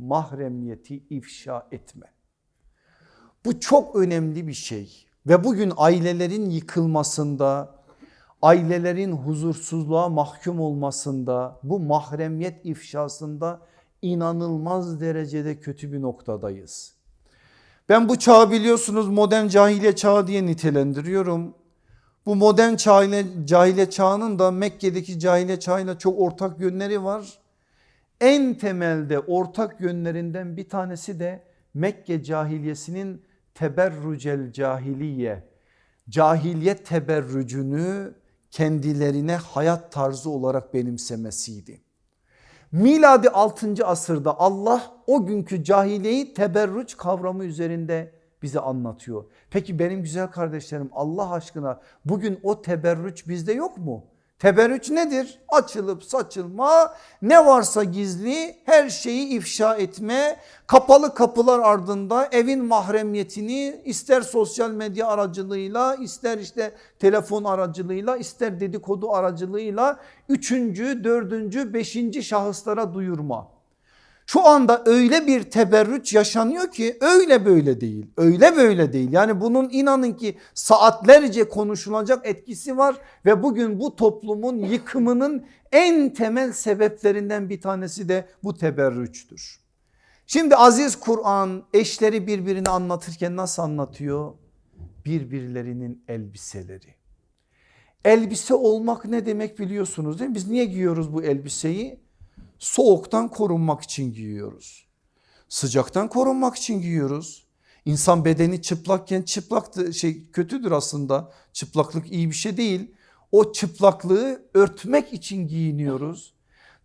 mahremiyeti ifşa etme. Bu çok önemli bir şey ve bugün ailelerin yıkılmasında, ailelerin huzursuzluğa mahkum olmasında, bu mahremiyet ifşasında inanılmaz derecede kötü bir noktadayız. Ben bu çağı biliyorsunuz modern cahiliye çağı diye nitelendiriyorum. Bu modern cahiliye, cahiliye çağının da Mekke'deki cahiliye çağıyla çok ortak yönleri var. En temelde ortak yönlerinden bir tanesi de Mekke cahiliyesinin teberrucel cahiliye, cahiliye teberrücünü kendilerine hayat tarzı olarak benimsemesiydi. Miladi 6. asırda Allah o günkü cahiliyeyi teberrüç kavramı üzerinde bize anlatıyor. Peki benim güzel kardeşlerim Allah aşkına bugün o teberrüç bizde yok mu? Teberrüç nedir? Açılıp saçılma, ne varsa gizli her şeyi ifşa etme, kapalı kapılar ardında evin mahremiyetini ister sosyal medya aracılığıyla, ister işte telefon aracılığıyla, ister dedikodu aracılığıyla üçüncü, dördüncü, beşinci şahıslara duyurma. Şu anda öyle bir teberrüç yaşanıyor ki öyle böyle değil. Öyle böyle değil. Yani bunun inanın ki saatlerce konuşulacak etkisi var ve bugün bu toplumun yıkımının en temel sebeplerinden bir tanesi de bu teberrüçtür. Şimdi aziz Kur'an eşleri birbirini anlatırken nasıl anlatıyor? Birbirlerinin elbiseleri. Elbise olmak ne demek biliyorsunuz değil mi? Biz niye giyiyoruz bu elbiseyi? Soğuktan korunmak için giyiyoruz. Sıcaktan korunmak için giyiyoruz. İnsan bedeni çıplakken çıplak şey kötüdür aslında. Çıplaklık iyi bir şey değil. O çıplaklığı örtmek için giyiniyoruz.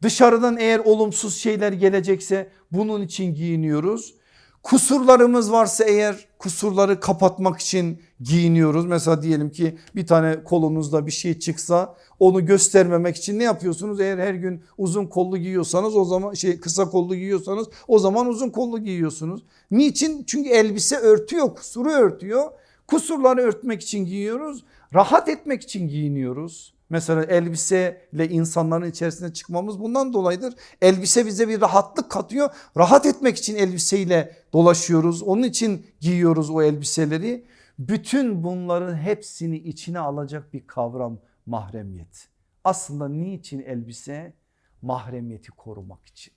Dışarıdan eğer olumsuz şeyler gelecekse bunun için giyiniyoruz. Kusurlarımız varsa eğer kusurları kapatmak için giyiniyoruz. Mesela diyelim ki bir tane kolunuzda bir şey çıksa onu göstermemek için ne yapıyorsunuz? Eğer her gün uzun kollu giyiyorsanız o zaman şey kısa kollu giyiyorsanız o zaman uzun kollu giyiyorsunuz. Niçin? Çünkü elbise örtüyor, kusuru örtüyor. Kusurları örtmek için giyiyoruz. Rahat etmek için giyiniyoruz. Mesela elbiseyle insanların içerisine çıkmamız bundan dolayıdır. Elbise bize bir rahatlık katıyor. Rahat etmek için elbiseyle dolaşıyoruz. Onun için giyiyoruz o elbiseleri. Bütün bunların hepsini içine alacak bir kavram mahremiyet. Aslında niçin elbise? Mahremiyeti korumak için.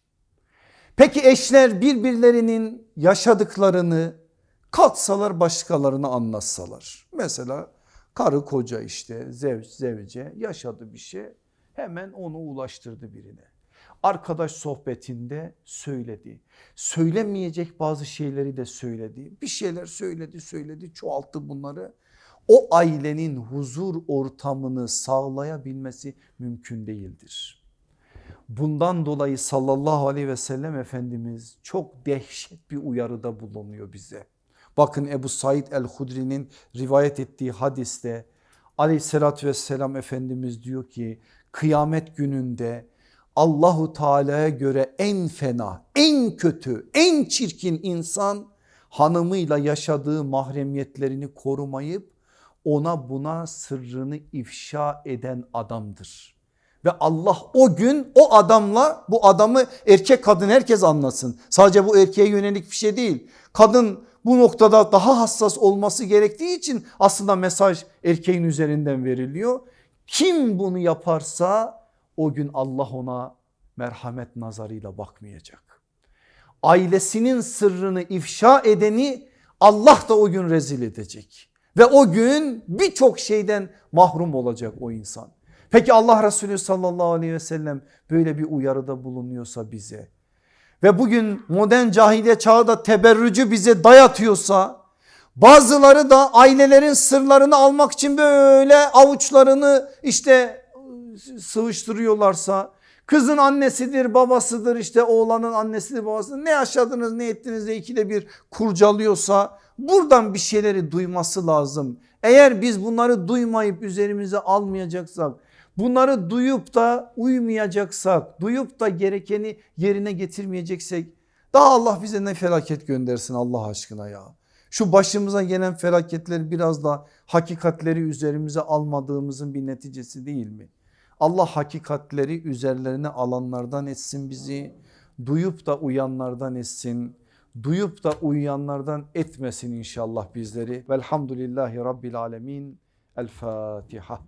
Peki eşler birbirlerinin yaşadıklarını kalksalar başkalarına anlatsalar. Mesela karı koca işte zevç zevce yaşadı bir şey hemen onu ulaştırdı birine. Arkadaş sohbetinde söyledi. Söylemeyecek bazı şeyleri de söyledi. Bir şeyler söyledi söyledi çoğalttı bunları. O ailenin huzur ortamını sağlayabilmesi mümkün değildir. Bundan dolayı sallallahu aleyhi ve sellem Efendimiz çok dehşet bir uyarıda bulunuyor bize. Bakın Ebu Said el-Hudri'nin rivayet ettiği hadiste aleyhissalatü vesselam Efendimiz diyor ki kıyamet gününde Allahu Teala'ya göre en fena, en kötü, en çirkin insan hanımıyla yaşadığı mahremiyetlerini korumayıp ona buna sırrını ifşa eden adamdır. Ve Allah o gün o adamla bu adamı erkek kadın herkes anlasın. Sadece bu erkeğe yönelik bir şey değil. Kadın bu noktada daha hassas olması gerektiği için aslında mesaj erkeğin üzerinden veriliyor. Kim bunu yaparsa o gün Allah ona merhamet nazarıyla bakmayacak. Ailesinin sırrını ifşa edeni Allah da o gün rezil edecek. Ve o gün birçok şeyden mahrum olacak o insan. Peki Allah Resulü sallallahu aleyhi ve sellem böyle bir uyarıda bulunuyorsa bize ve bugün modern cahiliye çağı da teberrücü bize dayatıyorsa bazıları da ailelerin sırlarını almak için böyle avuçlarını işte sıvıştırıyorlarsa kızın annesidir babasıdır işte oğlanın annesidir babasıdır ne yaşadınız ne ettiniz de ikide bir kurcalıyorsa buradan bir şeyleri duyması lazım. Eğer biz bunları duymayıp üzerimize almayacaksak bunları duyup da uymayacaksak duyup da gerekeni yerine getirmeyeceksek daha Allah bize ne felaket göndersin Allah aşkına ya. Şu başımıza gelen felaketler biraz da hakikatleri üzerimize almadığımızın bir neticesi değil mi? Allah hakikatleri üzerlerine alanlardan etsin bizi. Duyup da uyanlardan etsin. Duyup da uyuyanlardan etmesin inşallah bizleri. Velhamdülillahi Rabbil Alemin. El Fatiha.